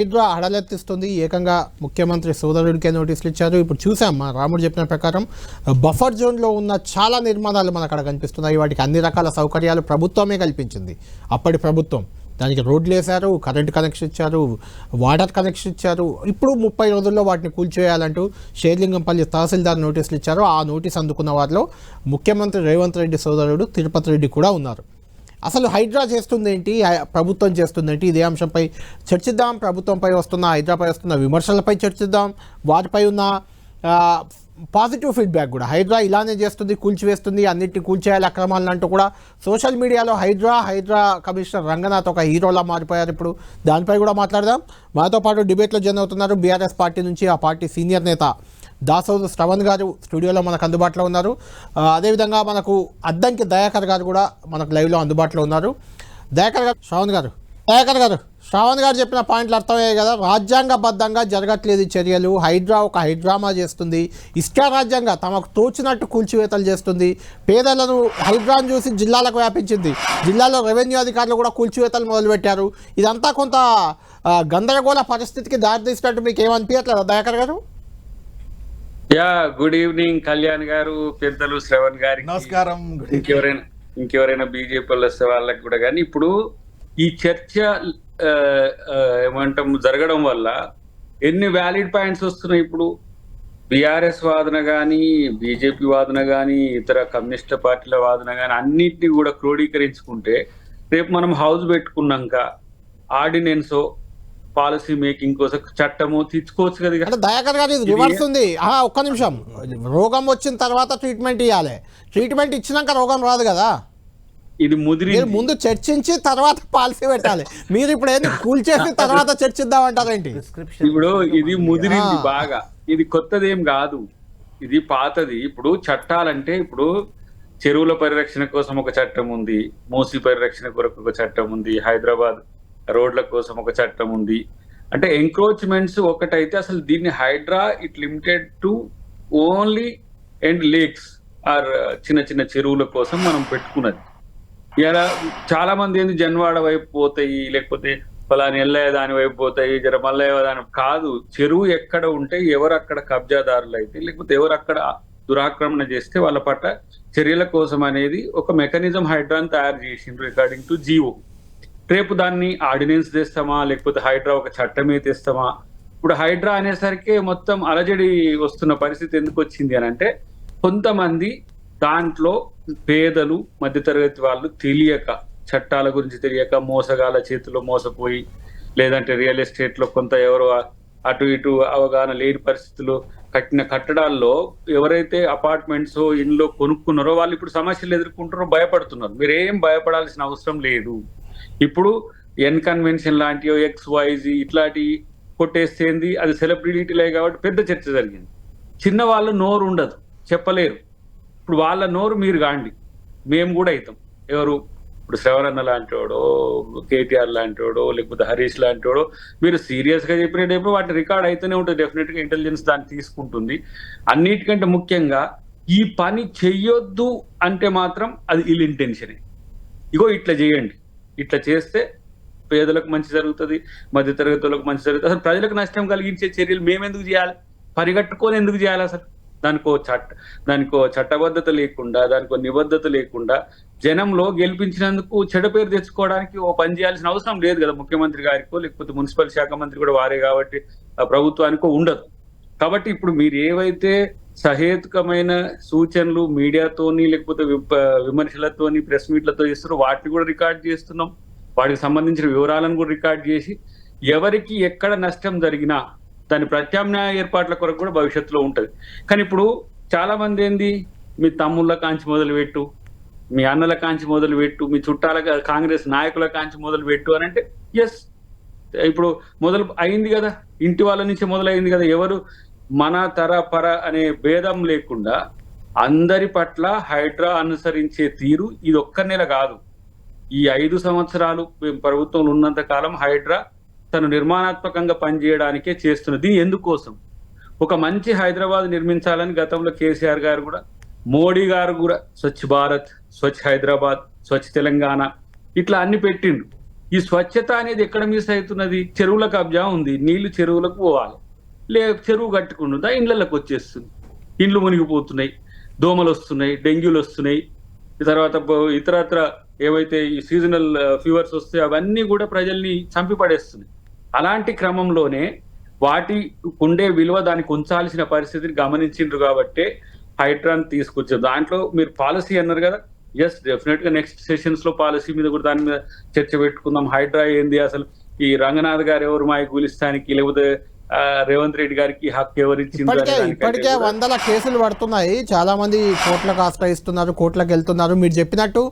హైడ్రా హడలెత్తిస్తుంది ఏకంగా ముఖ్యమంత్రి సోదరుడికే నోటీసులు ఇచ్చారు. ఇప్పుడు చూసాం మా రాముడు చెప్పిన ప్రకారం బఫర్ జోన్లో ఉన్న చాలా నిర్మాణాలు మనకు అక్కడ కనిపిస్తున్నాయి. వాటికి అన్ని రకాల సౌకర్యాలు ప్రభుత్వమే కల్పించింది. అప్పటి ప్రభుత్వం దానికి రోడ్లు వేశారు కరెంట్ కనెక్షన్ ఇచ్చారు వాటర్ కనెక్షన్ ఇచ్చారు. ఇప్పుడు ముప్పై రోజుల్లో వాటిని కూల్చేయాలంటూ షేర్లింగంపల్లి తహసీల్దార్ నోటీసులు ఇచ్చారు. ఆ నోటీస్ అందుకున్న వారిలో ముఖ్యమంత్రి రేవంత్ రెడ్డి సోదరుడు తిరుపతి రెడ్డి కూడా ఉన్నారు. అసలు హైడ్రా చేస్తుంది ఏంటి హై- ప్రభుత్వం చేస్తుంది ఏంటి ఇదే అంశంపై చర్చిద్దాం. ప్రభుత్వంపై వస్తున్న హైడ్రాపై వస్తున్న విమర్శలపై చర్చిద్దాం. వాటిపై ఉన్న పాజిటివ్ ఫీడ్బ్యాక్ కూడా. హైడ్రా ఇలానే చేస్తుంది కూల్చివేస్తుంది అన్నింటినీ కూల్చేయాలి అక్రమాలను అంటూ కూడా సోషల్ మీడియాలో హైడ్రా హైడ్రా కమిషనర్ రంగనాథ్ ఒక హీరోలా మారిపోయారు ఇప్పుడు. దానిపై కూడా మాట్లాడదాం. మనతో పాటు డిబేట్లో జాయిన్ అవుతున్నారు బీఆర్ఎస్ పార్టీ నుంచి ఆ పార్టీ సీనియర్ నేత దాసోదు శ్రవణ్ గారు స్టూడియోలో మనకు అందుబాటులో ఉన్నారు. అదేవిధంగా మనకు అద్దంకి దయాకర్ గారు కూడా మనకు లైవ్లో అందుబాటులో ఉన్నారు. దయాకర్ గారు శ్రవణ్ గారు. దయాకర్ గారు శ్రావణ్ గారు చెప్పిన పాయింట్లు అర్థమయ్యాయి కదా. రాజ్యాంగబద్ధంగా జరగట్లేదు ఈ చర్యలు. హైడ్రా ఒక హైడ్రామా చేస్తుంది. ఇష్టారాజ్యంగా తమకు తోచినట్టు కూల్చివేతలు చేస్తుంది. పేదలను హైడ్రాను చూసి జిల్లాలకు వ్యాపించింది. జిల్లాలో రెవెన్యూ అధికారులు కూడా కూల్చివేతలు మొదలుపెట్టారు. ఇదంతా కొంత గందరగోళ పరిస్థితికి దారితీసినట్టు మీకు ఏమనిపించట్లేదా దయాకర్ గారు? యా గుడ్ ఈవినింగ్ కళ్యాణ్ గారు పెద్దలు శ్రవణ్ గారికి నమస్కారం. ఇంకెవరైనా ఇంకెవరైనా బీజేపీ వస్తే వాళ్ళకి కూడా కానీ ఇప్పుడు ఈ చర్చ ఏమంటాం జరగడం వల్ల ఎన్ని వ్యాలిడ్ పాయింట్స్ వస్తున్నాయి ఇప్పుడు బీఆర్ఎస్ వాదన కానీ బీజేపీ వాదన కానీ ఇతర కమ్యూనిస్ట్ పార్టీల వాదన కానీ అన్నిటిని కూడా క్రోడీకరించుకుంటే రేపు మనం హౌస్ పెట్టుకున్నాక ఆర్డినెన్సో పాలసీ మేకింగ్ కోసం చట్టము తెచ్చుకోవచ్చు కదా ఇక. అంటే దయాకర్ గారు ఇది రివర్స్ ఉంది ఒక్క నిమిషం. రోగం వచ్చిన తర్వాత ట్రీట్మెంట్ ఇవ్వాలి ట్రీట్మెంట్ ఇచ్చినాక రోగం రాదు కదా. ఇది ముదిరి ముందు చర్చించి తర్వాత పాలసీ పెట్టాలి. మీరు ఇప్పుడు ఏంది? కూల్చేసి తర్వాత చర్చిద్దాం అంటారేంటి ఇప్పుడు ఇది ముదిరింది. బాగా. ఇది కొత్తదేం కాదు. ఇది పాతది. ఇప్పుడు చట్టాలంటే ఇప్పుడు చెరువుల పరిరక్షణ కోసం ఒక చట్టం ఉంది. మూసి పరిరక్షణ కొరకు ఒక చట్టం ఉంది. హైదరాబాద్ రోడ్ల కోసం ఒక చట్టం ఉంది. అంటే ఎంక్రోచ్మెంట్స్ ఒకటైతే అసలు దీన్ని HYDRAA it limited to only and lakes or చిన్న చిన్న చెరువుల కోసం మనం పెట్టుకున్నది. ఇలా చాలా మంది ఏంది జన్వాడ వైపు పోతాయి లేకపోతే ఫలాని ఎల్లయ్య దాని వైపు పోతాయి జర మల్లయ్య దాని కాదు. చెరువు ఎక్కడ ఉంటే ఎవరు అక్కడ కబ్జాదారులు అయితే లేకపోతే ఎవరు అక్కడ దురాక్రమణ చేస్తే వాళ్ళ పట్ల చర్యల కోసం అనేది ఒక మెకానిజం హైడ్రాన్ తయారు చేసిండ్రు రికార్డింగ్ టు జీవో రేపు దాన్ని ఆర్డినెన్స్ తెస్తామా? లేకపోతే హైడ్రా ఒక చట్టమే తెస్తామా? ఇప్పుడు హైడ్రా అనేసరికి మొత్తం అలజడి వస్తున్న పరిస్థితి ఎందుకు వచ్చింది అని అంటే కొంతమంది దాంట్లో పేదలు మధ్యతరగతి వాళ్ళు తెలియక చట్టాల గురించి తెలియక మోసగాల చేతిలో మోసపోయి లేదంటే రియల్ ఎస్టేట్లో కొంత ఎవరో అటు ఇటు అవగాహన లేని పరిస్థితుల్లో కట్టిన కట్టడాల్లో ఎవరైతే అపార్ట్మెంట్స్ ఇండ్లో కొనుక్కున్నారో వాళ్ళు ఇప్పుడు సమస్యలు ఎదుర్కొంటారో భయపడుతున్నారు. మీరేం భయపడాల్సిన అవసరం లేదు. ఇప్పుడు ఎన్ కన్వెన్షన్ లాంటివి ఎక్స్ వైజీ ఇట్లాంటి కొట్టేస్తేంది అది సెలబ్రిటీలే కాబట్టి పెద్ద చర్చ జరిగింది. చిన్న వాళ్ళ నోరు ఉండదు చెప్పలేరు. ఇప్పుడు వాళ్ళ నోరు మీరు కాండి. మేము కూడా అవుతాం. ఎవరు? ఇప్పుడు శ్రవణన్న లాంటివాడో కేటీఆర్ లాంటివాడో లేకపోతే హరీష్ లాంటివాడో మీరు సీరియస్గా చెప్పినప్పుడు వాటి రికార్డ్ అయితేనే ఉంటుంది. డెఫినెట్గా ఇంటెలిజెన్స్ దాన్ని తీసుకుంటుంది. అన్నిటికంటే ముఖ్యంగా ఈ పని చెయ్యొద్దు అంటే మాత్రం అది ఇల్ ఇంటెన్షనే ఇగో ఇట్లా చేయండి. ఇట్లా చేస్తే పేదలకు మంచి జరుగుతుంది మధ్య తరగతులకు మంచి జరుగుతుంది. అసలు ప్రజలకు నష్టం కలిగించే చర్యలు మేము ఎందుకు చేయాలి? పరిగట్టుకొని ఎందుకు చేయాలి అసలు? దానికో చట్ట దానికో చట్టబద్ధత లేకుండా దానికో నిబద్ధత లేకుండా జనంలో గెలిపించినందుకు చెడ పేరు తెచ్చుకోవడానికి ఓ పని చేయాల్సిన అవసరం లేదు కదా ముఖ్యమంత్రి గారికో లేకపోతే మున్సిపల్ శాఖ మంత్రి కూడా వారే కాబట్టి ఆ ప్రభుత్వానికో ఉండదు. కాబట్టి ఇప్పుడు మీరు ఏవైతే సహేతుకమైన సూచనలు మీడియాతోని లేకపోతే విప- విమర్శలతోని ప్రెస్ మీట్లతో చేస్తున్నారు వాటిని కూడా రికార్డ్ చేస్తున్నాం. వాటికి సంబంధించిన వివరాలను కూడా రికార్డ్ చేసి ఎవరికి ఎక్కడ నష్టం జరిగినా దాని ప్రత్యామ్నాయ ఏర్పాట్ల కొరకు కూడా భవిష్యత్తులో ఉంటుంది. కానీ ఇప్పుడు చాలా మంది ఏంది? మీ తమ్ముళ్ళ కాంచి మొదలుపెట్టు మీ అన్నల కాంచి మొదలుపెట్టు మీ చుట్టాల కాంగ్రెస్ నాయకుల కాంచి మొదలుపెట్టు అని అంటే ఎస్ ఇప్పుడు మొదలు అయింది కదా. ఇంటి వాళ్ళ నుంచి మొదలైంది కదా. ఎవరు మన తర పర అనే భేదం లేకుండా అందరి పట్ల హైడ్రా అనుసరించే తీరు ఇది ఒక్క నెల కాదు. ఈ ఐదు సంవత్సరాలు ప్రభుత్వంలో ఉన్నంత కాలం హైడ్రా తను నిర్మాణాత్మకంగా పనిచేయడానికే చేస్తున్నది. ఎందుకోసం? ఒక మంచి హైదరాబాద్ నిర్మించాలని గతంలో కేసీఆర్ గారు కూడా మోడీ గారు కూడా స్వచ్ఛ భారత్ స్వచ్ఛ హైదరాబాద్ స్వచ్ఛ తెలంగాణ ఇట్లా అన్ని పెట్టిండు ఈ స్వచ్ఛత అనేది ఎక్కడ మిస్ అవుతున్నది? చెరువుల కబ్జా ఉంది. నీళ్ళు చెరువులకు పోవాలి. లే చెరువు కట్టుకుంటుందా? ఇండ్లలోకి వచ్చేస్తుంది. ఇండ్లు మునిగిపోతున్నాయి దోమలు వస్తున్నాయి డెంగ్యూలు వస్తున్నాయి. తర్వాత ఇతరత్ర ఏవైతే ఈ సీజనల్ ఫీవర్స్ వస్తాయో అవన్నీ కూడా ప్రజల్ని చంపిపడేస్తున్నాయి. అలాంటి క్రమంలోనే వాటి ఉండే విలువ దానికి ఉంచాల్సిన పరిస్థితిని గమనించిండ్రు కాబట్టి హైడ్రాన్ తీసుకొచ్చారు. దాంట్లో మీరు పాలసీ అన్నారు కదా? ఎస్ డెఫినెట్గా నెక్స్ట్ సెషన్స్లో పాలసీ మీద కూడా దాని మీద చర్చ పెట్టుకుందాం. హైడ్రా ఏంది అసలు? ఈ రంగనాథ్ గారు ఎవరు? మాయ గులిస్తానికి లేకపోతే రేవంత్ రెడ్డి గారికి హక్కు ఎవరు ఇప్పటికే వందల కేసులు పడుతున్నాయి. చాలా మంది కోర్టులకు ఆశ్రయిస్తున్నారు కోర్టులకు వెళ్తున్నారు. మీరు చెప్పినట్టు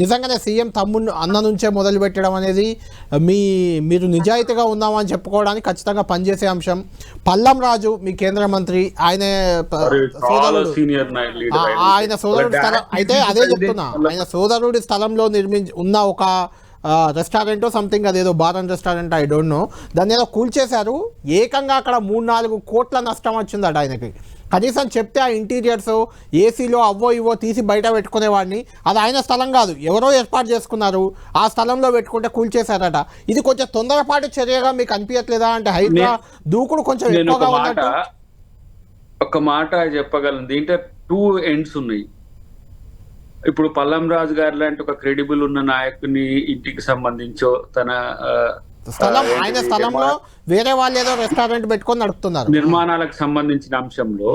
నిజంగానే సీఎం తమ్ముడు అన్న నుంచే మొదలు పెట్టడం అనేది మీ మీరు నిజాయితీగా ఉన్నామని చెప్పుకోవడానికి ఖచ్చితంగా పనిచేసే అంశం. పల్లం రాజు మీ కేంద్ర మంత్రి ఆయన సోదరుడు. ఆయన సోదరుడి స్థలం అయితే అదే చెప్తున్నా ఆయన సోదరుడి స్థలంలో నిర్మించి ఉన్న ఒక రెస్టారెంట్ సంథింగ్ అదేదో bar and restaurant I don't know దాన్ని ఏదో కూల్చేశారు ఏకంగా అక్కడ మూడు నాలుగు కోట్ల నష్టం వచ్చిందట ఆయనకి. కనీసం చెప్తే ఆ ఇంటీరియర్స్ ఏసీలో అవ్వో ఇవో తీసి బయట పెట్టుకునేవాడిని. అది ఆయన స్థలం కాదు ఎవరో ఏర్పాటు చేసుకున్నారు. ఆ స్థలంలో పెట్టుకుంటే కూల్చేశారట ఇది కొంచెం తొందరపాటు చర్యగా మీకు అనిపించట్లేదా అంటే హైడ్రా దూకుడు కొంచెం ఎక్కువగా ఉన్నట్టు. ఒక మాట చెప్పగలను. దీంట్లో టూ ఎండ్స్ ఉన్నాయి. ఇప్పుడు పల్లం రాజు గారు లాంటి ఒక క్రెడిబుల్ ఉన్న నాయకుని ఇంటికి సంబంధించో తన స్థలం ఆయన స్థలంలో వేరే వాళ్ళు ఏదో రెస్టారెంట్ పెట్టుకొని నడుపుతున్నారు. నిర్మాణాలకు సంబంధించిన అంశంలో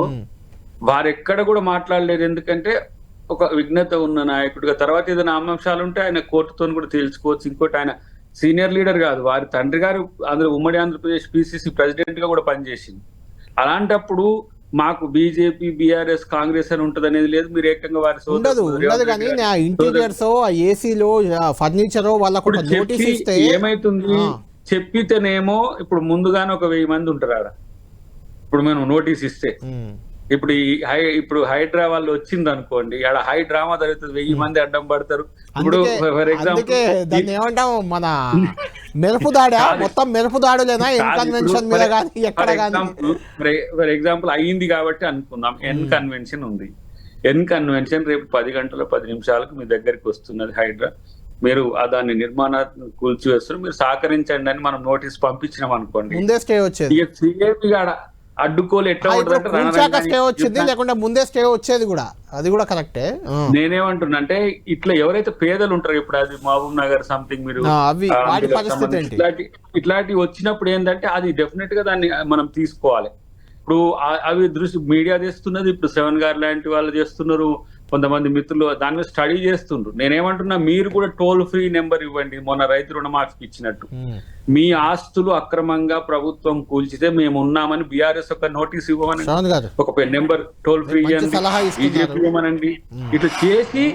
వారెక్కడ కూడా మాట్లాడలేరు ఎందుకంటే ఒక విఘ్నత ఉన్న నాయకుడిగా తర్వాత ఏదైనా అంశాలు ఉంటే ఆయన కోర్టుతో కూడా తేల్చుకోవచ్చు. ఇంకోటి ఆయన సీనియర్ లీడర్ కాదు. వారి తండ్రి గారు ఆంధ్ర ఉమ్మడి ఆంధ్రప్రదేశ్ పిసిసి ప్రెసిడెంట్గా కూడా పనిచేసింది. అలాంటప్పుడు మాకు బీజేపీ బీఆర్ఎస్ కాంగ్రెస్ అని ఉంటది అనేది లేదు. మీరు ఏకంగా వారి ఉండదు ఉండదు కానీ ఇంటీరియర్స్ ఆ ఏసీలో ఫర్నిచర్ వాళ్ళకు నోటీస్ ఇస్తే ఏమైతుంది. చెప్పితేనేమో ఇప్పుడు ముందుగానే ఒక వెయ్యి మంది ఉంటారు ఆడ. ఇప్పుడు మేము నోటీస్ ఇస్తే. ఇప్పుడు ఈ హై ఇప్పుడు హైడ్రా వాళ్ళు వచ్చింది అనుకోండి ఆడ హై డ్రామా జరుగుతుంది వెయ్యి మంది అడ్డం పడతారు. ఇప్పుడు ఫర్ ఎగ్జాంపుల్ ఏమంటాం మన మెరుపు దాడా? మొత్తం మెరుపు దాడులేనా? కన్వెన్షన్ మీద కానీ ఎక్కడ ఫర్ ఎగ్జాంపుల్ అయ్యింది కాబట్టి అనుకుందాం. ఎన్ కన్వెన్షన్ ఉంది. ఎన్ కన్వెన్షన్ రేపు పది గంటల పది నిమిషాలకు మీ దగ్గరికి వస్తున్నది హైడ్రా. మీరు ఆ దాన్ని నిర్మాణ కూల్చివేస్తారు. మీరు సహకరించండి అని మనం నోటీస్ పంపించినాం అనుకోండి ఇక సిఏపి గాడ అడ్డుకోలు ఎట్లా రణరంగాన్ని స్టే వచ్చింది లేకుంటే ముందే స్టే వచ్చేది కూడా. అది కూడా కరెక్టే. నేనేమంటున్నా అంటే ఇట్లా ఎవరైతే పేదలు ఉంటారో ఇప్పుడు అది మహబూబ్ నగర్ సంథింగ్ మీరు ఇట్లాంటి ఇట్లాంటి వచ్చినప్పుడు ఏంటంటే అది డెఫినెట్గా దాన్ని మనం తీసుకోవాలి. ఇప్పుడు అవి దృష్టి మీడియా చేస్తున్నది ఇప్పుడు సెవెన్ గారు లాంటి వాళ్ళు చేస్తున్నారు కొంతమంది మిత్రులు దాని మీద స్టడీ చేస్తుండ్రు. నేనేమంటున్నా మీరు కూడా టోల్ ఫ్రీ నెంబర్ ఇవ్వండి మొన్న రైతు రుణమాఫీకి ఇచ్చినట్టు. మీ ఆస్తులు అక్రమంగా ప్రభుత్వం కూల్చితే మేము ఉన్నామని బీఆర్ఎస్ ఒక నోటీస్ ఇవ్వమని ఒక నెంబర్ టోల్ ఫ్రీ. బీజేపీ ఇవ్వమనండి. ఇట్లా చేసి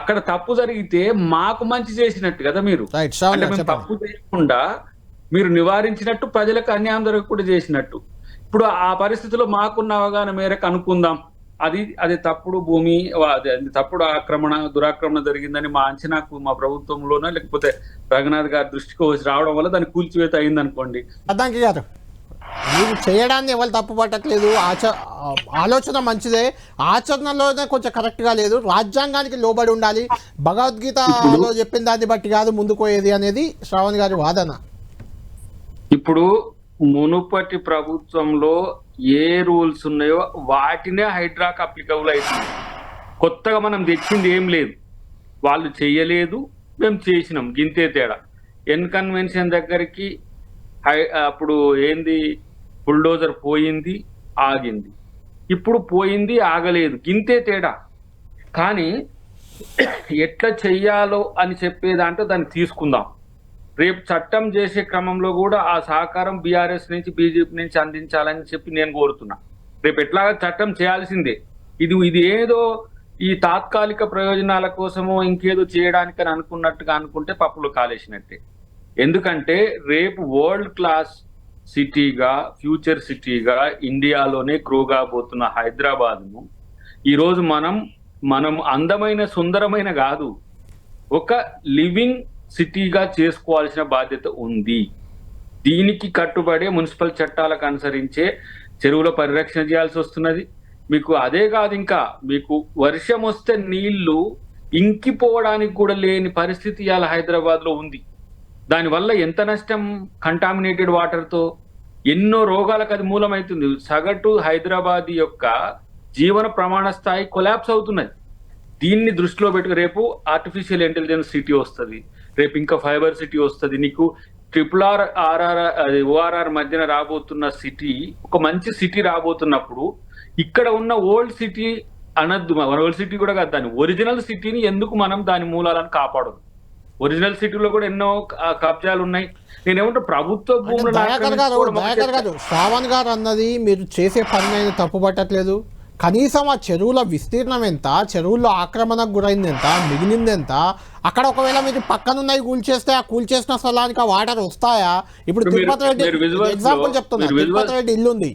అక్కడ తప్పు జరిగితే మాకు మంచి చేసినట్టు కదా మీరు. అంటే మేము తప్పు చేయకుండా మీరు నివారించినట్టు ప్రజలకు అన్యాయం జరగకుండా చేసినట్టు. ఇప్పుడు ఆ పరిస్థితిలో మాకున్న అవగాహన మేరకు అనుకుందాం. అది అది తప్పుడు భూమి తప్పుడు ఆక్రమణ దురాక్రమణ జరిగిందని మా అంచనాకు మా ప్రభుత్వంలోనో లేకపోతే రఘునాథ్ గారి దృష్టికి వచ్చి రావడం వల్ల దాని కూల్చివేత అయింది అనుకోండి గారు మీరు చేయడాన్ని ఎవరు తప్పు పట్టట్లేదు ఆచ ఆలోచన మంచిదే ఆచరణలోనే కొంచెం కరెక్ట్గా లేదు రాజ్యాంగానికి లోబడి ఉండాలి భగవద్గీతలో చెప్పిన దాన్ని బట్టి కాదు ముందుకు పోయేది అనేది శ్రావణ్ గారి వాదన. ఇప్పుడు మునుపటి ప్రభుత్వంలో ఏ రూల్స్ ఉన్నాయో వాటినే హైడ్రాక్ అప్లికబుల్ అవుతుంది కొత్తగా మనం తెచ్చింది ఏం లేదు. వాళ్ళు చేయలేదు మేము చేసినాం. గింతే తేడా. ఎన్ కన్వెన్షన్ దగ్గరికి హై అప్పుడు ఏంది బుల్డోజర్ పోయింది ఆగింది. ఇప్పుడు పోయింది ఆగలేదు. గింతే తేడా. కానీ ఎట్లా చెయ్యాలో అని చెప్పే దాంట్లో దాన్ని తీసుకుందాం. రేపు చట్టం చేసే క్రమంలో కూడా ఆ సహకారం బీఆర్ఎస్ నుంచి బీజేపీ నుంచి అందించాలని చెప్పి నేను కోరుతున్నా. రేపు ఎట్లాగా చట్టం చేయాల్సిందే. ఇది ఇది ఏదో ఈ తాత్కాలిక ప్రయోజనాల కోసమో ఇంకేదో చేయడానికని అనుకున్నట్టుగా అనుకుంటే పప్పులు కాలేసినట్టే. ఎందుకంటే రేపు వరల్డ్ క్లాస్ సిటీగా ఫ్యూచర్ సిటీగా ఇండియాలోనే క్రూగా పోతున్న హైదరాబాద్ను ఈరోజు మనం మనం అందమైన సుందరమైన కాదు. ఒక లివింగ్ సిటీగా చేసుకోవాల్సిన బాధ్యత ఉంది. దీనికి కట్టుబడే మున్సిపల్ చట్టాలకు అనుసరించే చెరువుల పరిరక్షణ చేయాల్సి వస్తున్నది. మీకు అదే కాదు ఇంకా మీకు వర్షం వస్తే నీళ్ళు ఇంకిపోవడానికి కూడా లేని పరిస్థితి ఇవాళ హైదరాబాద్లో ఉంది. దానివల్ల ఎంత నష్టం కంటామినేటెడ్ వాటర్తో ఎన్నో రోగాలకు అది మూలమవుతుంది సగటు హైదరాబాద్ యొక్క జీవన ప్రమాణ స్థాయి కొలాప్స్ అవుతున్నది. దీన్ని దృష్టిలో పెట్టుకు రేపు ఆర్టిఫిషియల్ ఇంటెలిజెన్స్ సిటీ వస్తుంది. రేపు ఇంకా ఫైబర్ సిటీ వస్తుంది. నీకు ట్రిపుల్ ఆర్ ఆర్ఆర్ ఓఆర్ఆర్ మధ్యన రాబోతున్న సిటీ ఒక మంచి సిటీ రాబోతున్నప్పుడు ఇక్కడ ఉన్న ఓల్డ్ సిటీ అనద్దు. ఓల్డ్ సిటీ కూడా కాదు దాని. ఒరిజినల్ సిటీని ఎందుకు మనం దాని మూలాలను కాపాడదు? ఒరిజినల్ సిటీలో కూడా ఎన్నో కబ్జాలు ఉన్నాయి. నేనేమంటే ప్రభుత్వ అంటే భూములను దయాకర్ గారు అన్నది మీరు చేసే పని తప్పు పట్టట్లేదు కనీసం ఆ చెరువుల విస్తీర్ణం ఎంత చెరువుల్లో ఆక్రమణకు గురైంది ఎంత మిగిలింది ఎంత అక్కడ ఒకవేళ మీరు పక్కనున్నవి కూల్చేస్తే ఆ కూల్చేసిన స్థలానికి ఆ వాటర్ వస్తాయా? ఇప్పుడు తిరుపతి రెడ్డి ఎగ్జాంపుల్ చెప్తున్నా. తిరుపతి రెడ్డి ఇల్లు ఉంది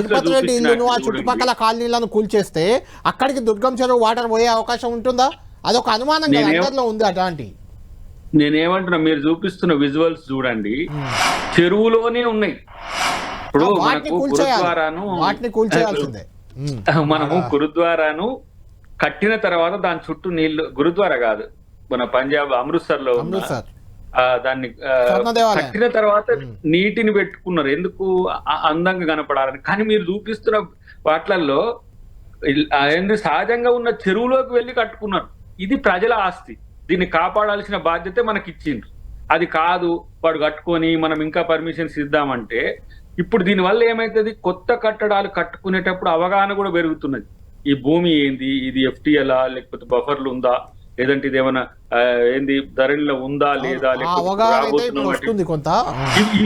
తిరుపతి రెడ్డి ఇల్లును ఆ చుట్టుపక్కల కాలనీలను కూల్చేస్తే అక్కడికి దుర్గం చెరువు వాటర్ పోయే అవకాశం ఉంటుందా? అదొక అనుమానం కదా అందరిలో ఉంది అట్లాంటి. నేనేమంటున్నా మీరు చూపిస్తున్న విజువల్స్ చూడండి. చెరువులోనే ఉన్నాయి. ఇప్పుడు వాటిని మనకు కూల్చేయాలి. గురుద్వారాను వాటిని కూల్చేయాల్సిందే. మనము గురుద్వారాను కట్టిన తర్వాత దాని చుట్టూ నీళ్ళు గురుద్వారా కాదు మన పంజాబ్ అమృత్సర్. లో దాన్ని. కట్టిన తర్వాత నీటిని పెట్టుకున్నారు. ఎందుకు అందంగా కనపడాలని? కానీ మీరు చూపిస్తున్న వాటిలలో ఇల్- ఆ ఏంది సహజంగా ఉన్న చెరువులోకి వెళ్ళి కట్టుకున్నారు. ఇది ప్రజల ఆస్తి. దీన్ని కాపాడాల్సిన బాధ్యత మనకి ఇచ్చిండ్రు అది కాదు వాడు కట్టుకొని మనం ఇంకా పర్మిషన్స్ ఇద్దామంటే ఇప్పుడు దీనివల్ల ఏమైతుంది? కొత్త కట్టడాలు కట్టుకునేటప్పుడు అవగాహన కూడా పెరుగుతున్నది. ఈ భూమి ఏంది? ఇది ఎఫ్టిఎలా? లేకపోతే బఫర్లు ఉందా? లేదంటే ఇది ఏమైనా ఏంది? ధరణిలో ఉందా లేదా? లేకపోతే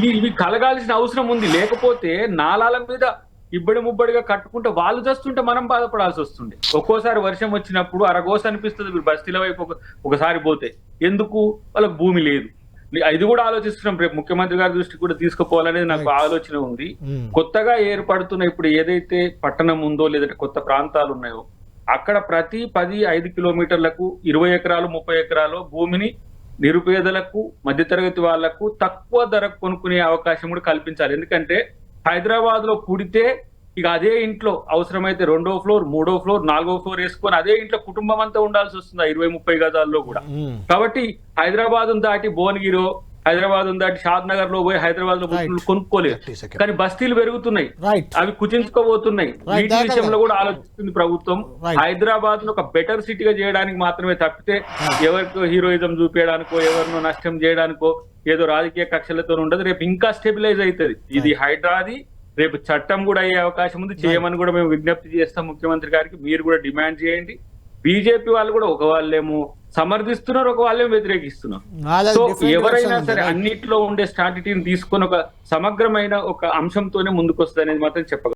ఇవి- కలగాల్సిన అవసరం ఉంది. లేకపోతే నాలాల మీద ఇబ్బడి ముబ్బడిగా కట్టుకుంటే వాళ్ళు చేస్తుంటే మనం బాధపడాల్సి వస్తుంది. ఒక్కోసారి వర్షం వచ్చినప్పుడు అరగోస అనిపిస్తుంది. మీరు బస్తీల వైపు ఒక- ఒకసారి పోతే. ఎందుకు? వాళ్ళకి భూమి లేదు. ఇది కూడా ఆలోచిస్తున్నాం. రేపు ముఖ్యమంత్రి గారి దృష్టికి కూడా తీసుకుపోవాలనేది నాకు ఆలోచన ఉంది. ఉమ్. కొత్తగా ఏర్పడుతున్న ఇప్పుడు ఏదైతే పట్టణం ఉందో లేదంటే కొత్త ప్రాంతాలు ఉన్నాయో అక్కడ ప్రతి పది ఐదు కిలోమీటర్లకు ఇరవై ఎకరాలు ముప్పై ఎకరాలు భూమిని నిరుపేదలకు మధ్యతరగతి వాళ్ళకు తక్కువ ధరకు కొనుక్కునే అవకాశం కూడా కల్పించాలి. ఎందుకంటే హైదరాబాద్లో పుడితే ఇక అదే ఇంట్లో అవసరమైతే రెండో ఫ్లోర్ మూడో ఫ్లోర్ నాలుగో ఫ్లోర్ వేసుకొని అదే ఇంట్లో కుటుంబం అంతా ఉండాల్సి వస్తుంది ఇరవై ముప్పై గజాల్లో కూడా. కాబట్టి హైదరాబాద్ దాటి భువనగిరో హైదరాబాద్ దాటి షాద్ నగర్లో పోయి హైదరాబాద్లో. కొనుక్కోలేదు. 30 seconds. కానీ బస్తీలు పెరుగుతున్నాయి. అవి కుచించుకోబోతున్నాయి. వీటి విషయంలో కూడా ఆలోచిస్తుంది ప్రభుత్వం. హైదరాబాద్ను ఒక బెటర్ సిటీగా చేయడానికి మాత్రమే తప్పితే ఎవరికో హీరోయిజం చూపించడానికో ఎవరినో నష్టం చేయడానికో ఏదో రాజకీయ కక్షలతో ఉండదు. రేపు ఇంకా స్టెబిలైజ్ అవుతుంది. ఇది హైడ్రాది రేపు చట్టం కూడా అయ్యే అవకాశం ఉంది. చేయమని కూడా మేము విజ్ఞప్తి చేస్తాం ముఖ్యమంత్రి గారికి. మీరు కూడా డిమాండ్ చేయండి. బీజేపీ వాళ్ళు కూడా ఒక వాళ్ళేమో సమర్థిస్తున్నారు ఒక వాళ్ళేమో వ్యతిరేకిస్తున్నారు సో ఎవరైనా సరే. అన్నిట్లో ఉండే స్ట్రాటజీని తీసుకొని ఒక సమగ్రమైన ఒక అంశంతోనే ముందుకు వస్తుంది అనేది మాత్రం చెప్పగలను.